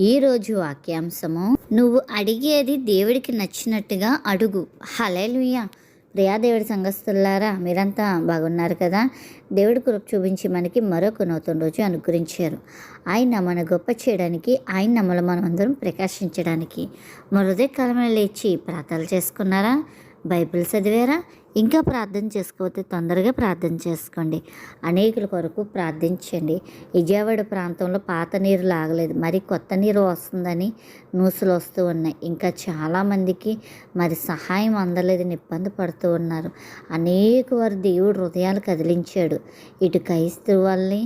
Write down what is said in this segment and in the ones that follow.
ఈరోజు వాక్యాంశము నువ్వు అడిగేది దేవుడికి నచ్చినట్టుగా అడుగు. హలేలుయ్య ప్రియా దేవుడి సంఘస్థులారా మీరంతా బాగున్నారు కదా? దేవుడి కృప చూపించి మనకి మరొక నూతన రోజు అనుగ్రహించారు. ఆయన మన గొప్ప చేయడానికి ఆయన నమ్మలు మనం అందరం ప్రకాశించడానికి. మరుదే కాలంలో లేచి ప్రార్థనలు చేసుకున్నారా? బైబిల్ చదివారా? ఇంకా ప్రార్థన చేసుకోకపోతే తొందరగా ప్రార్థన చేసుకోండి. అనేకుల కొరకు ప్రార్థించండి. విజయవాడ ప్రాంతంలో పాత నీరు లాగలేదు. మరి కొత్త నీరు వస్తుందని న్యూస్లు వస్తూ ఉన్నాయి. ఇంకా చాలామందికి మరి సహాయం అందలేదని ఇబ్బంది పడుతూ ఉన్నారు. అనేక వారు దేవుడు హృదయాలు కదిలించాడు. ఇటు క్రైస్తవుల్ని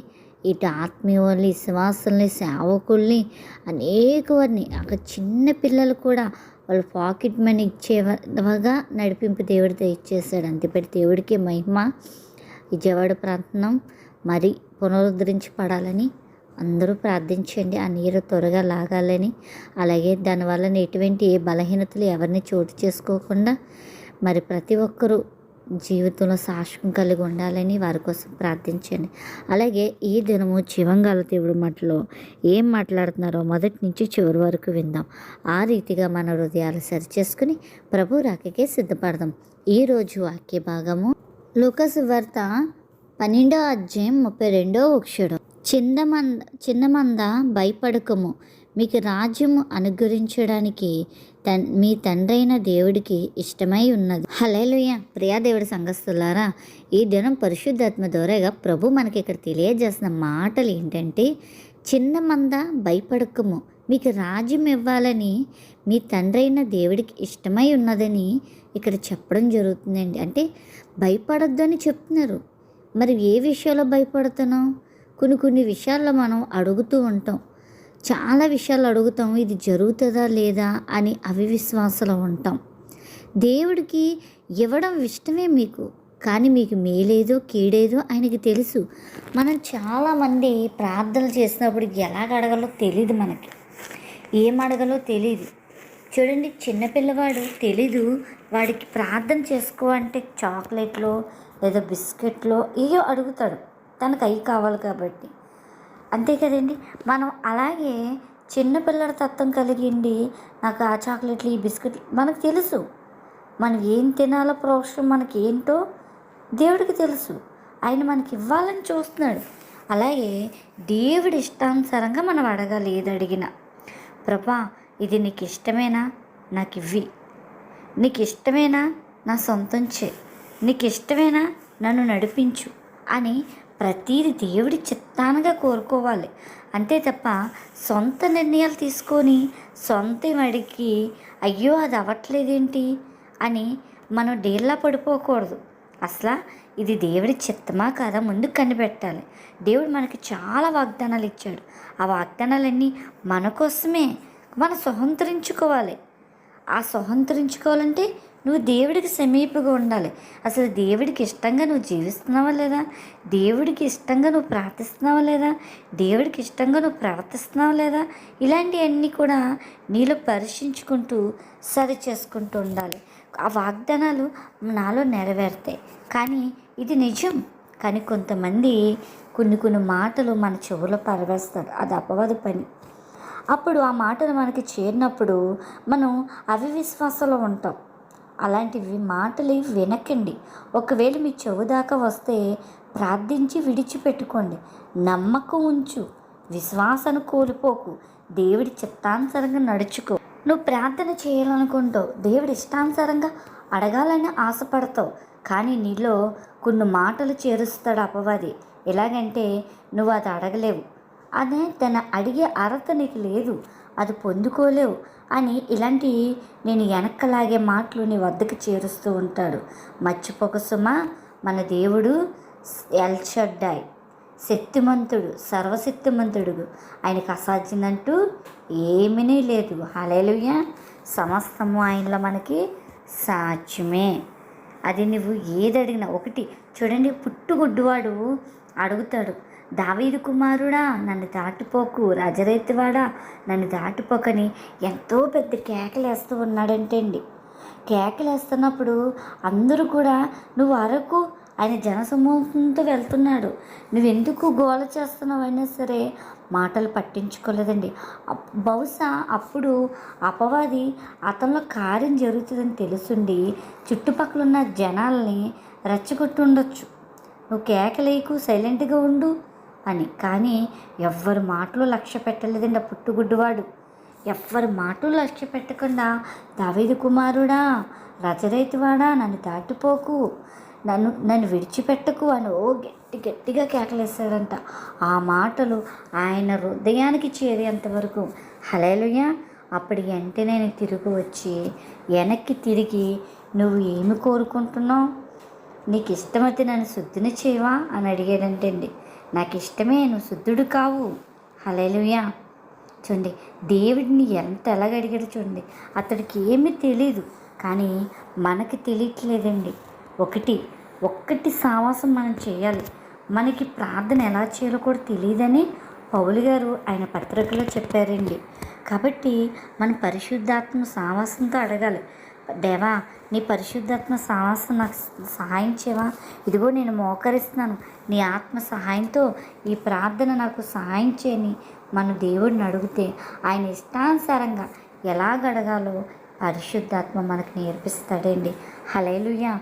ఇటు ఆత్మీయుల్ని విశ్వాసుల్ని సేవకుల్ని అనేక వారిని అక్కడ చిన్న పిల్లలు కూడా వాళ్ళు పాకెట్ మనీ ఇచ్చేవగా నడిపింపు దేవుడితో ఇచ్చేసాడు అంతేపటి దేవుడికి మహిమ. విజయవాడ ప్రాంతం మరి పునరుద్ధరించబడాలని అందరూ ప్రార్థించండి. ఆ నీరు త్వరగా లాగాలని. అలాగే దానివల్ల ఎటువంటి ఏ బలహీనతలు ఎవరిని చోటు చేసుకోకుండా మరి ప్రతి ఒక్కరూ జీవితంలో సాక్ష్యం కలిగి ఉండాలని వారి కోసం ప్రార్థించండి. అలాగే ఈ దినము జీవంగాల దేవుడు మాటలో ఏం మాట్లాడుతున్నారో మొదటి నుంచి చివరి వరకు విందాం. ఆ రీతిగా మన హృదయాలు సరిచేసుకుని ప్రభు రాకకే సిద్ధపడదాం. ఈరోజు వాక్య భాగము లూకసు వార్త పన్నెండో అధ్యాయం ముప్పై రెండో వృక్షుడు చిన్నమంద చిన్నమంద భయపడకము. మీకు రాజ్యము అనుగ్రహించడానికి తన్ మీ తండ్రైన దేవుడికి ఇష్టమై ఉన్నది. హలేలుయ ప్రియా దేవుడి సంఘస్థులారా ఈ దినం పరిశుద్ధాత్మ ద్వారాగా ప్రభు మనకి ఇక్కడ తెలియజేసిన మాటలు ఏంటంటే చిన్న మంద భయపడకము. మీకు రాజ్యం ఇవ్వాలని మీ తండ్రైన దేవుడికి ఇష్టమై ఉన్నదని ఇక్కడ చెప్పడం జరుగుతుందండి. అంటే భయపడొద్దు అని చెప్తున్నారు. మరి ఏ విషయాల్లో భయపడుతున్నాం? కొన్ని కొన్ని విషయాల్లో మనం అడుగుతూ ఉంటాం. చాలా విషయాలు అడుగుతాం ఇది జరుగుతుందా లేదా అని అవివిశ్వాసలో ఉంటాం. దేవుడికి ఇవ్వడం ఇష్టమే మీకు కానీ మీకు మేలేదో కీడేదో ఆయనకి తెలుసు. మనం చాలామంది ప్రార్థనలు చేసినప్పుడు ఎలాగ అడగాలో తెలియదు మనకి. ఏం అడగాలో తెలియదు చూడండి చిన్నపిల్లవాడు తెలీదు వాడికి ప్రార్థన చేసుకో అంటే చాక్లెట్లో లేదా బిస్కెట్లో ఏయో అడుగుతాడు. తనకు అవి కావాలి కాబట్టి. అంతే కదండి. మనం అలాగే చిన్నపిల్లల తత్వం కలిగిండి నాకు ఆ చాక్లెట్లు ఈ బిస్కెట్లు మనకు తెలుసు. మనం ఏం తినాలో ప్రోక్షం మనకి ఏంటో దేవుడికి తెలుసు. ఆయన మనకి ఇవ్వాలని చూస్తున్నాడు. అలాగే దేవుడి ఇష్టానుసారంగా మనం అడగాలి ఏది అడిగినా. ప్రభా ఇది నీకు ఇష్టమేనా? నాకు ఇవ్వి. నీకు ఇష్టమేనా? నా సొంతం చే నీకు ఇష్టమేనా? నన్ను నడిపించు అని ప్రతీది దేవుడి చిత్తానగా కోరుకోవాలి. అంతే తప్ప సొంత నిర్ణయాలు తీసుకొని సొంత అడిగి అయ్యో అది అవ్వట్లేదేంటి అని మనం డేర్లా పడిపోకూడదు. అసలు ఇది దేవుడి చిత్తమా కాదా ముందు కనిపెట్టాలి. దేవుడు మనకి చాలా వాగ్దానాలు ఇచ్చాడు. ఆ వాగ్దానాలన్నీ మన కోసమే. మనం స్వతంత్రించుకోవాలి. ఆ స్వతంత్రించుకోవాలంటే నువ్వు దేవుడికి సమీపంగా ఉండాలి. అసలు దేవుడికి ఇష్టంగా నువ్వు జీవిస్తున్నావా లేదా? దేవుడికి ఇష్టంగా నువ్వు ప్రార్థిస్తున్నావా లేదా? దేవుడికి ఇష్టంగా నువ్వు ప్రవర్తిస్తున్నావా లేదా? ఇలాంటివన్నీ కూడా నీలో పరీక్షించుకుంటూ సరి చేసుకుంటూ ఉండాలి. ఆ వాగ్దానాలు నాలో నెరవేరుతాయి. కానీ ఇది నిజం. కానీ కొంతమంది కొన్ని కొన్ని మాటలు మన చెవులో పరవేస్తారు. అది అపవాదు పని. అప్పుడు ఆ మాటలు మనకి చేరినప్పుడు మనం అవివిశ్వాసంలో ఉంటాం. అలాంటివి మాటలు వినకండి. ఒకవేళ మీ చెవు దాకా వస్తే ప్రార్థించి విడిచిపెట్టుకోండి. నమ్మకం ఉంచు. విశ్వాసాన్ని కోల్పోకు. దేవుడి చిత్తానుసారంగా నడుచుకో. నువ్వు ప్రార్థన చేయాలనుకుంటావు. దేవుడి ఇష్టానుసారంగా అడగాలని ఆశపడతావు. కానీ నీలో కొన్ని మాటలు చేరుస్తాడు అపవాది. ఎలాగంటే నువ్వు అది అడగలేవు. అదే తన అడిగే అర్హత నీకు లేదు. అది పొందుకోలేవు. అని ఇలాంటి నేను వెనక్కలాగే మాటలు నీ వద్దకు చేరుస్తూ ఉంటాడు. మర్చిపోక సుమా మన దేవుడు ఎల్షడ్డాయ్ శక్తిమంతుడు సర్వశక్తిమంతుడు ఆయనకు అసాధ్యమంటూ ఏమీ లేదు. హలేలుయ సమస్తము ఆయనలో మనకి సాధ్యమే. అది నువ్వు ఏది అడిగినా ఒకటి చూడండి పుట్టుగుడ్డువాడు అడుగుతాడు దావీదు కుమారుడా నన్ను దాటిపోకు. రాజరైతువాడా నన్ను దాటిపోకని ఎంతో పెద్ద కేకలేస్తూ ఉన్నాడంటే అండి కేకలేస్తున్నప్పుడు అందరూ కూడా నువ్వు అరకు ఆయన జనసమూహంతో వెళ్తున్నాడు. నువ్వెందుకు గోల చేస్తున్నావైనా సరే మాటలు పట్టించుకోలేదండి. అప్- బహుశా అప్పుడు అపవాది అతనిలో కార్యం జరుగుతుందని తెలుసుండి చుట్టుపక్కల ఉన్న జనాల్ని రెచ్చగొట్టుండొచ్చు. నువ్వు కేకలేకు సైలెంట్గా ఉండు. అని. కానీ ఎవ్వరి మాటలు లక్ష్య పెట్టలేదండి ఆ పుట్టుగుడ్డువాడు. ఎవ్వరి మాటలు లక్ష్య పెట్టకుండా దావేది కుమారుడా రచరైతువాడా నన్ను దాటిపోకు నన్ను నన్ను విడిచిపెట్టకు అని ఓ గట్టి గట్టిగా కేకలేశాడంట. ఆ మాటలు ఆయన హృదయానికి చేరేంతవరకు వరకు అప్పటి వెంటనే నేను తిరిగి వచ్చి వెనక్కి తిరిగి నువ్వు ఏమి కోరుకుంటున్నావు? నీకు ఇష్టమైతే నన్ను శుద్ధిని చేయవా? అని అడిగాడంటే అండి నాకు ఇష్టమే నువ్వు శుద్ధుడు కావు. హలేలుయా చూడండి దేవుడిని ఎంత ఎలాగడిగాడు చూడండి. అతడికి ఏమీ తెలియదు కానీ మనకి తెలియట్లేదండి. ఒకటి ఒక్కటి సావాసం మనం చేయాలి. మనకి ప్రార్థన ఎలా చేయాలో కూడా తెలియదని పౌలు గారు ఆయన పత్రికలో చెప్పారండి. కాబట్టి మన పరిశుద్ధాత్మ సావాసంతో అడగాలి. దేవా నీ పరిశుద్ధాత్మ సావాసం నాకు సహాయం చేయవా? ఇదిగో నేను మోకరిస్తున్నాను. నీ ఆత్మ సహాయంతో ఈ ప్రార్థన నాకు సహాయం చేయని మన దేవుడిని అడిగితే ఆయన ఇష్టానుసారంగా ఎలా గడగాలో పరిశుద్ధాత్మ మనకు నేర్పిస్తాడండి. హలేలుయ్యా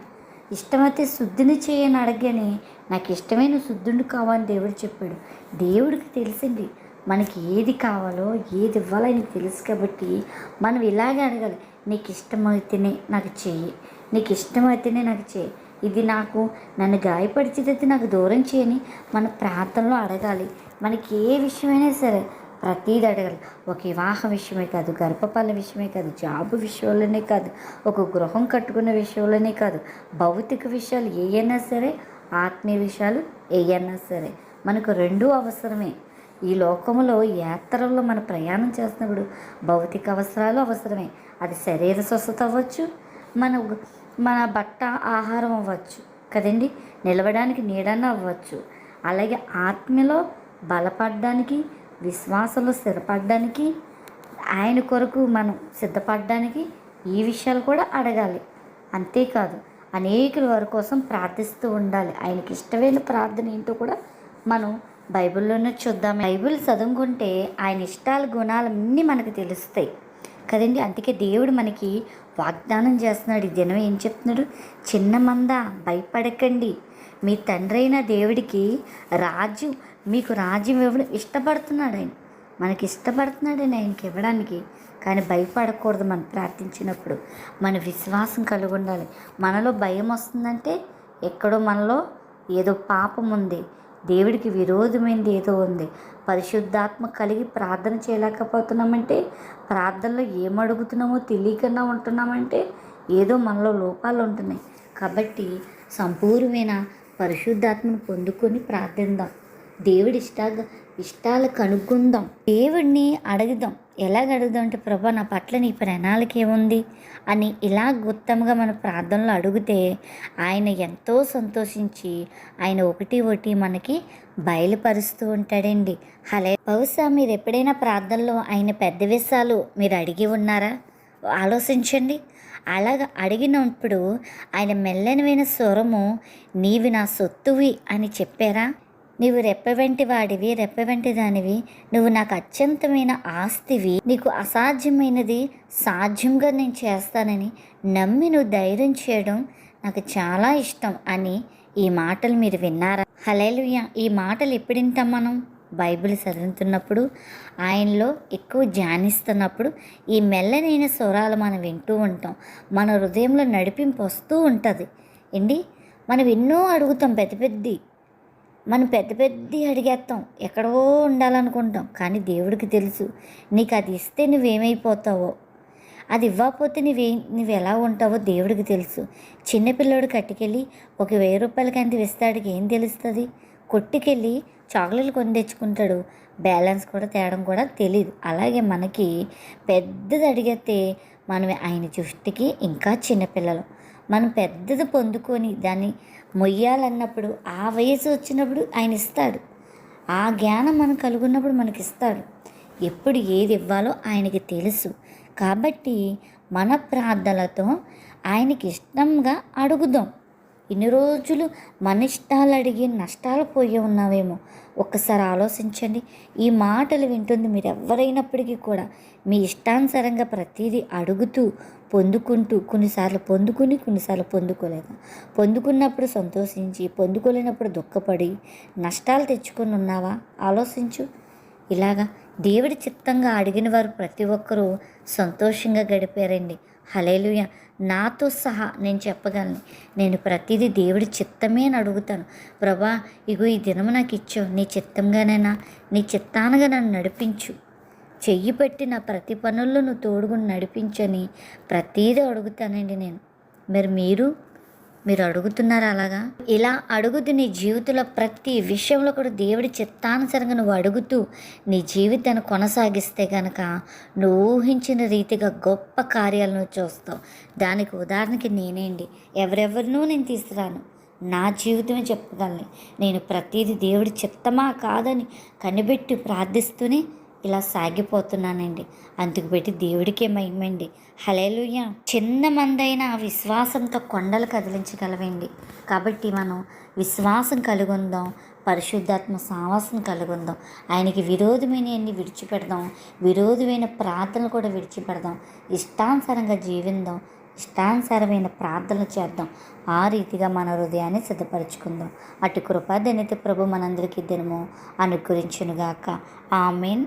ఇష్టమైతే శుద్ధిని చేయని అడగని నాకు ఇష్టమైన శుద్ధుడు కావాలని దేవుడు చెప్పాడు. దేవుడికి తెలిసింది మనకి ఏది కావాలో ఏది ఇవ్వాలో ఆయనకి తెలుసు కాబట్టి మనం ఇలాగే అడగాలి. నీకు ఇష్టమైతేనే నాకు చెయ్యి. నీకు ఇష్టమైతేనే నాకు చెయ్యి. ఇది నాకు నన్ను గాయపరిచేదైతే నాకు దూరం చేయని మన ప్రాంతంలో అడగాలి. మనకి ఏ విషయమైనా సరే ప్రతీది అడగాలి. ఒక వివాహ విషయమే కాదు గర్భపాల విషయమే కాదు జాబ్ విషయంలోనే కాదు ఒక గృహం కట్టుకునే విషయంలోనే కాదు భౌతిక విషయాలు ఏవైనా సరే ఆత్మీయ విషయాలు ఏవైనా సరే. మనకు రెండూ అవసరమే. ఈ లోకంలో యాత్రల్లో మన ప్రయాణం చేస్తున్నప్పుడు భౌతిక అవసరాలు అవసరమే. అది శరీర స్వస్థత అవ్వచ్చు మన మన బట్ట ఆహారం అవ్వచ్చు కదండి. నిలవడానికి నీడన అవ్వచ్చు. అలాగే ఆత్మలో బలపడడానికి విశ్వాసంలో స్థిరపడడానికి ఆయన కొరకు మనం సిద్ధపడడానికి ఈ విషయాలు కూడా అడగాలి. అంతేకాదు అనేకుల వారి కోసం ప్రార్థిస్తూ ఉండాలి. ఆయనకి ఇష్టమైన ప్రార్థన ఏంటో కూడా మనం బైబిల్లోనే చూద్దాం. బైబిల్ చదువుకుంటే ఆయన ఇష్టాల గుణాలన్నీ మనకు తెలుస్తాయి. కదండి? అందుకే దేవుడు మనకి వాగ్దానం చేస్తున్నాడు. ఈ దినం ఏం చెప్తున్నాడు? చిన్న మంద భయపడకండి. మీ తండ్రి అయిన దేవుడికి రాజు మీకు రాజ్యం ఇవ్వడం ఇష్టపడుతున్నాడు ఆయన. మనకి ఇష్టపడుతున్నాడు ఆయన ఆయనకి ఇవ్వడానికి. కానీ భయపడకూడదు మనం ప్రార్థించినప్పుడు. మన విశ్వాసం కలిగి ఉండాలి. మనలో భయం వస్తుందంటే ఎక్కడో మనలో ఏదో పాపం ఉంది. దేవుడికి విరోధమైనది ఏదో ఉంది. పరిశుద్ధాత్మ కలిగి ప్రార్థన చేయలేకపోతున్నామంటే ప్రార్థనలో ఏమడుగుతున్నామో తెలియకుండా ఉంటున్నామంటే ఏదో మనలో లోపాలు ఉంటున్నాయి. కాబట్టి సంపూర్ణమైన పరిశుద్ధాత్మను పొందుకొని ప్రార్థిద్దాం దేవుడి ఇష్ట ఇష్టాలు కనుక్కుందాం. దేవుడిని అడుగుదాం. ఎలాగ అడుగుదాం అంటే ప్రభా నా పట్ల నీ ప్రణాళిక ఏముంది? అని ఇలా గుత్తంగా మన ప్రార్థనలో అడిగితే ఆయన ఎంతో సంతోషించి ఆయన ఒకటి ఒకటి మనకి బయలుపరుస్తూ ఉంటాడండి. హలే బహుశా మీరు ఎప్పుడైనా ప్రార్థనలో ఆయన పెద్ద విషయాలు మీరు అడిగి ఉన్నారా? ఆలోచించండి. అలాగ అడిగినప్పుడు ఆయన మెల్లనివైన స్వరము నీవి నా సొత్తువి అని చెప్పారా? నీవు రెప్ప వెంటి వాడివి రెప్ప వెంటి దానివి. నువ్వు నాకు అత్యంతమైన ఆస్తివి. నీకు అసాధ్యమైనది సాధ్యంగా నేను చేస్తానని నమ్మి నువ్వు ధైర్యం చేయడం నాకు చాలా ఇష్టం అని ఈ మాటలు మీరు విన్నారా? హలేలుయ్య ఈ మాటలు ఎప్పుడు వింటాం మనం బైబిల్ చదువుతున్నప్పుడు ఆయనలో ఎక్కువ ధ్యానిస్తున్నప్పుడు ఈ మెల్లనైన స్వరాలు మనం వింటూ ఉంటాం. మన హృదయంలో నడిపింపు వస్తూ ఉంటుంది. ఏంటి? మనం ఎన్నో అడుగుతాం పెద్ద పెద్ద మనం పెద్ద పెద్ద అడిగేస్తాం ఎక్కడో ఉండాలనుకుంటాం. కానీ దేవుడికి తెలుసు. నీకు అది ఇస్తే నువ్వేమైపోతావో. అది ఇవ్వకపోతే నువ్వే నువ్వు ఎలా ఉంటావో దేవుడికి తెలుసు. చిన్నపిల్లోడు కట్టుకెళ్ళి ఒక వెయ్యి రూపాయలకి అంత ఇస్తాడికి ఏం తెలుస్తుంది? కొట్టుకెళ్ళి చాక్లెట్లు కొని తెచ్చుకుంటాడు. బ్యాలెన్స్ కూడా తేడం కూడా తెలియదు అలాగే మనకి పెద్దది అడిగితే మనం ఆయన దృష్టికి ఇంకా చిన్నపిల్లలు మనం పెద్దది పొందుకొని దాన్ని మొయ్యాలన్నప్పుడు ఆ వయసు వచ్చినప్పుడు ఆయన ఇస్తాడు. ఆ జ్ఞానం మనం కలుగున్నప్పుడు మనకి ఇస్తాడు ఎప్పుడు ఏది ఇవ్వాలో ఆయనకి తెలుసు. కాబట్టి మన ప్రార్థనలతో ఆయనకి ఇష్టంగా అడుగుదాం. ఇన్ని రోజులు మన ఇష్టాలు అడిగి నష్టాలు పోయి ఉన్నావేమో? ఒక్కసారి ఆలోచించండి. ఈ మాటలు వింటుంది మీరు ఎవరైనప్పటికీ కూడా మీ ఇష్టానుసారంగా ప్రతిదీ అడుగుతూ పొందుకుంటూ కొన్నిసార్లు పొందుకుని కొన్నిసార్లు పొందుకోలేక. పొందుకున్నప్పుడు సంతోషించి పొందుకోలేనప్పుడు దుఃఖపడి నష్టాలు తెచ్చుకొని ఉన్నావా? ఆలోచించు. ఇలాగా దేవుడి చిత్తంగా అడిగిన వారు ప్రతి ఒక్కరూ సంతోషంగా గడిపారండి. హలేలుయ నాతో సహా నేను చెప్పగలను. నేను ప్రతిదీ దేవుడి చిత్తమే అని అడుగుతాను. ప్రభా ఇగో ఈ దినము నాకు ఇచ్చావు. నీ చిత్తంగానైనా నీ చిత్తానగా నన్ను నడిపించు. చెయ్యి పెట్టి నా ప్రతి పనుల్లో నువ్వు తోడుగుని నడిపించని ప్రతీదీ అడుగుతానండి నేను. మరి మీరు? మీరు అడుగుతున్నారు అలాగా? ఇలా అడుగుతూ నీ జీవితంలో ప్రతి విషయంలో కూడా దేవుడి చిత్తానుసరంగా నువ్వు అడుగుతూ నీ జీవితాన్ని కొనసాగిస్తే కనుక నువ్వు ఊహించిన రీతిగా గొప్ప కార్యాలను చూస్తావు. దానికి ఉదాహరణకి నేనేండి ఎవరెవరినూ నేను తీసుకురాను. నా జీవితమే చెప్పగలను నేను ప్రతిదీ దేవుడి చిత్తమా కాదని కనిపెట్టి ప్రార్థిస్తూనే ఇలా సాగిపోతున్నానండి. అందుకు పెట్టి దేవుడికే మహిమండి. హలేలుయ్య చిన్న మందైన విశ్వాసంతో కొండలు కదిలించగలవండి. కాబట్టి మనం విశ్వాసం కలుగుందాం పరిశుద్ధాత్మ సావాసం కలుగుందాం. ఆయనకి ఆయనకి విరోధమైనవన్నీ విడిచిపెడదాం. విరోధమైన ప్రార్థనలు కూడా విడిచిపెడదాం. ఇష్టానుసారంగా జీవిందాం. ఇష్టానుసారమైన ప్రార్థనలు చేద్దాం. ఆ రీతిగా మన హృదయాన్ని సిద్ధపరచుకుందాం. అటు కృప ప్రభు మనందరికీ దినము అనుగ్రహించునుగాక. ఆమెన్.